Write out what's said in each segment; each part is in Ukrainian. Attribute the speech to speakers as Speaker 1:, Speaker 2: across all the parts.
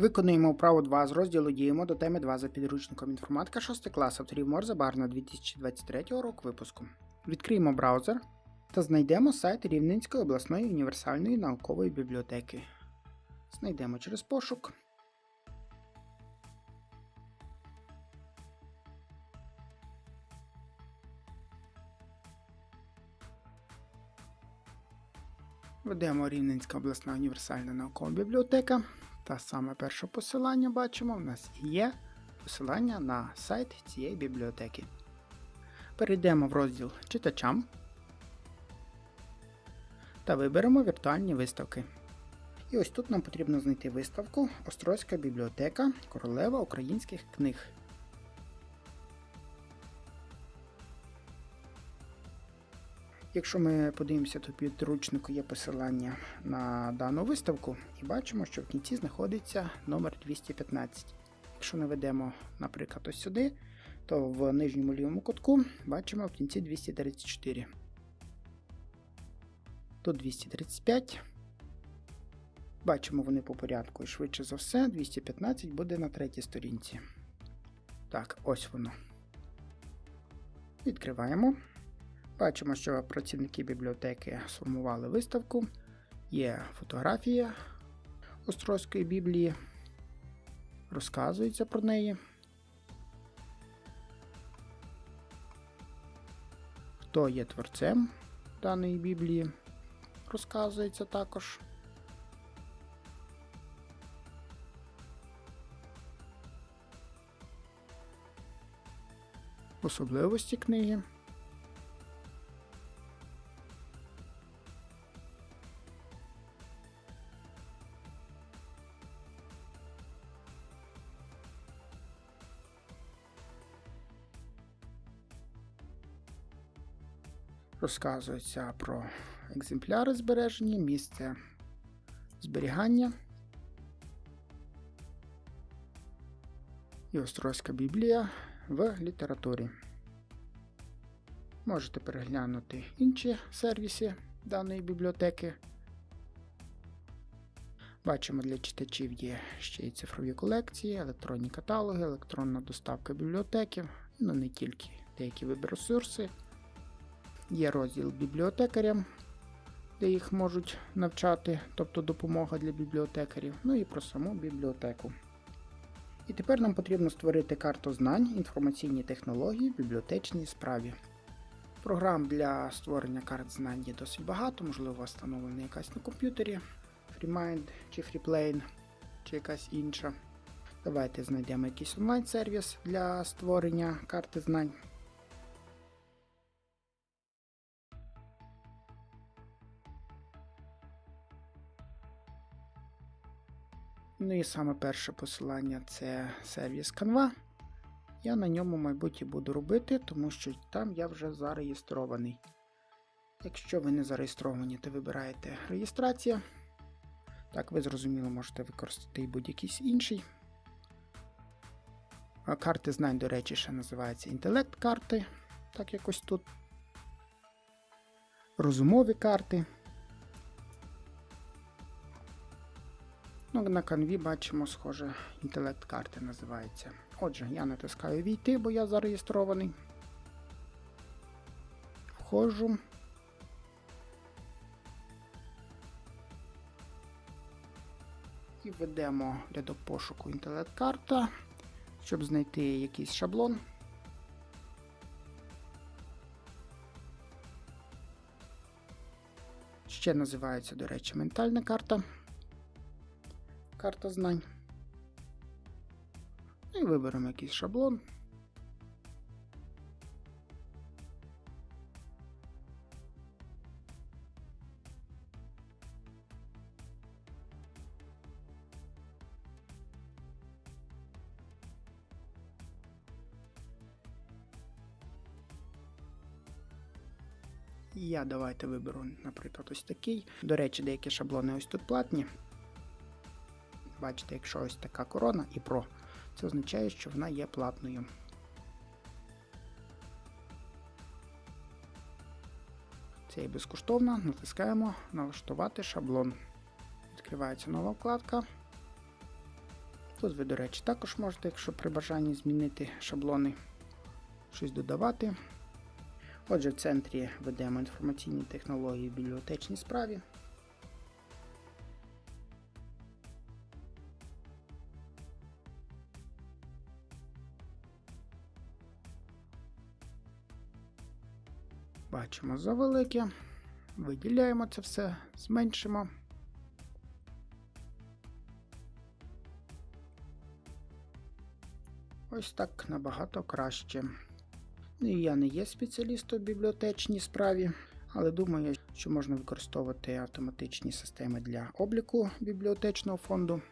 Speaker 1: Виконуємо вправу 2 з розділу Діємо до теми 2 за підручником інформатика 6 клас авторів Морзе Барна 2023 року випуску. Відкриємо браузер та знайдемо сайт Рівненської обласної універсальної наукової бібліотеки. Знайдемо через пошук. Введемо Рівненська обласна універсальна наукова бібліотека. Та саме перше посилання бачимо, в нас є посилання на сайт цієї бібліотеки. Перейдемо в розділ Читачам та виберемо віртуальні виставки. І ось тут нам потрібно знайти виставку Острозька бібліотека Королева українських книг. Якщо ми подивимося, то підручнику є посилання на дану виставку і бачимо, що в кінці знаходиться номер 215. Якщо наведемо, наприклад, ось сюди, то в нижньому лівому кутку бачимо в кінці 234. Тут 235. Бачимо вони по порядку і швидше за все, 215 буде на третій сторінці. Так, ось воно. Відкриваємо. Бачимо, що працівники бібліотеки сформували виставку. Є фотографія Острозької біблії, розказується про неї. Хто є творцем даної біблії, розказується також. Особливості книги. Розказується про екземпляри збережені, місце зберігання. І Острозька Біблія в літературі. Можете переглянути інші сервіси даної бібліотеки. Бачимо, для читачів є ще й цифрові колекції, електронні каталоги, електронна доставка бібліотеки, ну не тільки деякі веб-ресурси. Є розділ бібліотекарям, де їх можуть навчати, тобто допомога для бібліотекарів, ну і про саму бібліотеку. І тепер нам потрібно створити карту знань, інформаційні технології в бібліотечній справі. Програм для створення карт знань є досить багато, можливо, встановлена якась на комп'ютері, FreeMind чи FreePlane, чи якась інша. Давайте знайдемо якийсь онлайн-сервіс для створення карти знань. Ну і саме перше посилання це сервіс Canva. Я на ньому, мабуть, буду робити, тому що там я вже зареєстрований. Якщо ви не зареєстровані, то вибираєте реєстрація. Так, ви зрозуміло, можете використати і будь-якийсь інший. Карти знань, до речі, ще називаються інтелект-карти, так якось тут. Розумові карти. Ну, на канві бачимо, схоже, інтелект-карти називається. Отже, я натискаю війти, бо я зареєстрований. Входжу. І введемо рядок пошуку інтелект-карта, щоб знайти якийсь шаблон. Ще називається, до речі, ментальна карта карта знань. І виберемо якийсь шаблон. Я давайте виберу, наприклад, ось такий. До речі, деякі шаблони ось тут платні. Бачите, якщо ось така корона і Pro, це означає, що вона є платною. Це є безкоштовно, натискаємо Налаштувати шаблон. Відкривається нова вкладка. Тут ви, до речі, також можете, якщо при бажанні змінити шаблони, щось додавати. Отже, в центрі ведемо інформаційні технології в бібліотечній справі. Бачимо завелике, виділяємо це все, зменшимо. Ось так набагато краще. Ну, я не є спеціалістом в бібліотечній справі, але думаю, що можна використовувати автоматичні системи для обліку бібліотечного фонду.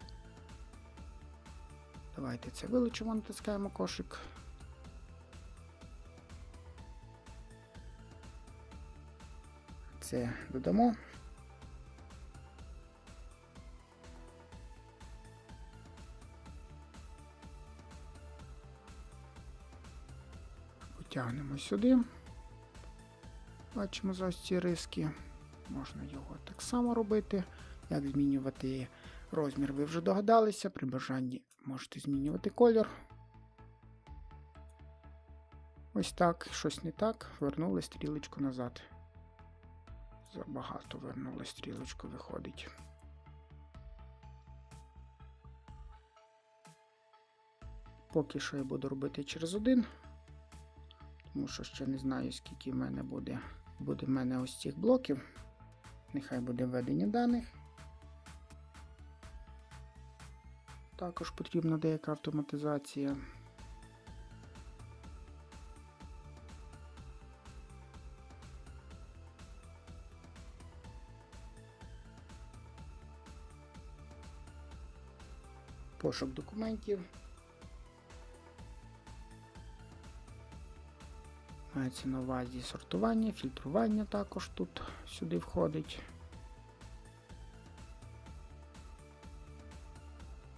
Speaker 1: Давайте це вилучимо, натискаємо кошик. Це додамо. Потягнемо сюди. Бачимо за ось ці риски. Можна його так само робити. Як змінювати розмір, ви вже догадалися. При бажанні можете змінювати колір. Ось так, щось не так. Вернули стрілочку назад. Забагато вернули стрілочку, виходить. Поки що я буду робити через один, тому що ще не знаю, скільки в мене буде. Буде в мене ось цих блоків. Нехай буде введення даних. Також потрібна деяка автоматизація. Пошук документів. Мається на увазі сортування, фільтрування також тут сюди входить.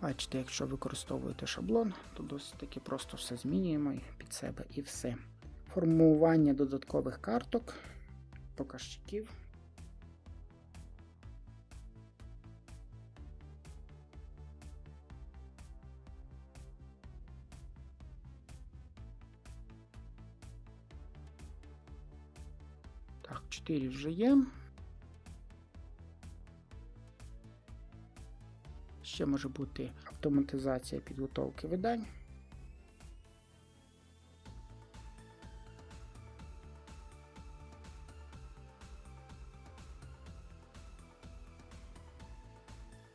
Speaker 1: Бачите, якщо використовуєте шаблон, то досить таки просто все змінюємо під себе і все. Формування додаткових карток, показчиків. 4 вже є. Ще може бути автоматизація підготовки видань.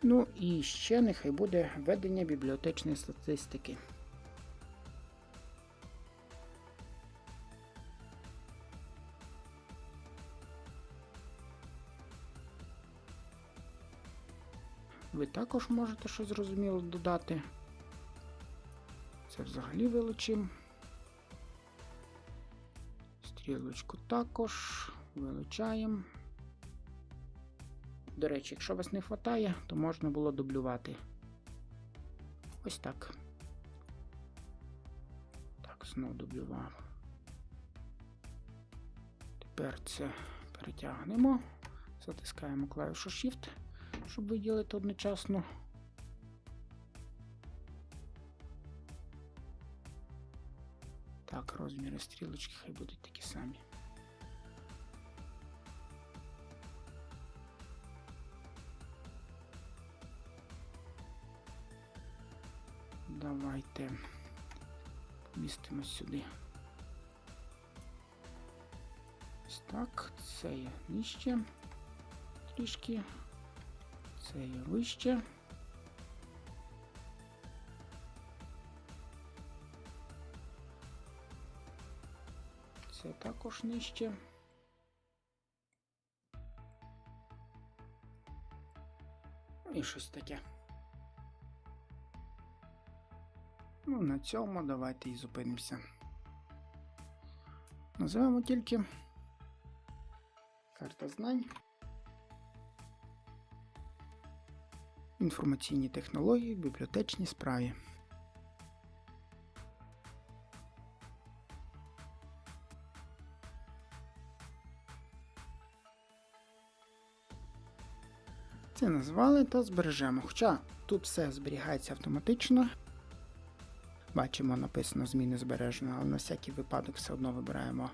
Speaker 1: Ну і ще нехай буде ведення бібліотечної статистики. Ви також можете щось зрозуміло додати. Це взагалі вилучимо. Стрілочку також вилучаємо. До речі, якщо вас не вистачає, то можна було дублювати. Ось так. Так, знову дублював. Тепер це перетягнемо, затискаємо клавішу Shift щоб виділити одночасно. Так, розміри стрілочки хай будуть такі самі. Давайте помістимо сюди. Ось так, це є нижче трішки. Це є вище. Це також нижче. І щось таке. Ну, на цьому давайте і зупинимося. Називаємо тільки карта знань. Інформаційні технології в бібліотечній справі. Все назвали та збережемо. Хоча тут все зберігається автоматично. Бачимо, написано зміни збережено, але на всякий випадок все одно вибираємо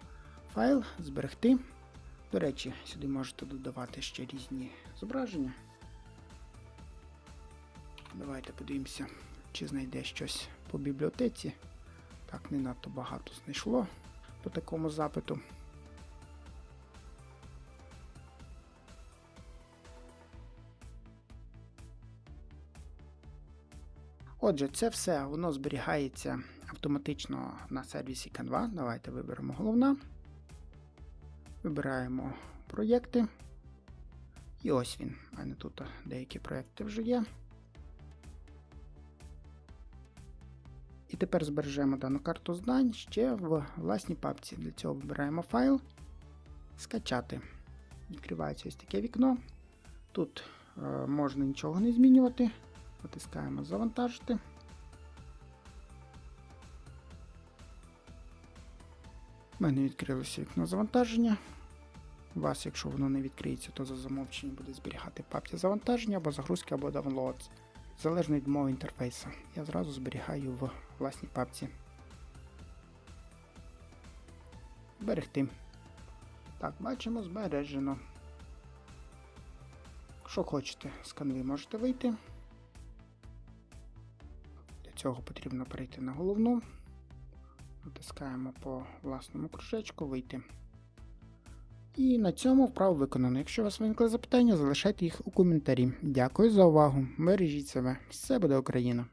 Speaker 1: файл, зберегти. До речі, сюди можете додавати ще різні зображення. Давайте подивимося, чи знайде щось по бібліотеці. Так, не надто багато знайшло по такому запиту. Отже, це все воно зберігається автоматично на сервісі Canva. Давайте виберемо головна. Вибираємо проєкти. І ось він. У мене тут деякі проєкти вже є. І тепер збережемо дану карту знань ще в власній папці. Для цього вибираємо файл, скачати. Відкривається ось таке вікно. Тут е, можна нічого не змінювати. Натискаємо завантажити. У мене відкрилося вікно завантаження. У вас, якщо воно не відкриється, то за замовченням буде зберігати папці завантаження або загрузки, або downloads. Залежно від мови інтерфейсу. Я зразу зберігаю в власній папці. Зберегти. Так, бачимо, збережено. Якщо хочете, з канви можете вийти. Для цього потрібно перейти на головну. Натискаємо по власному кружечку, вийти. І на цьому вправо виконано. Якщо у вас виникли запитання, залишайте їх у коментарі. Дякую за увагу. Бережіть себе. Все буде Україна!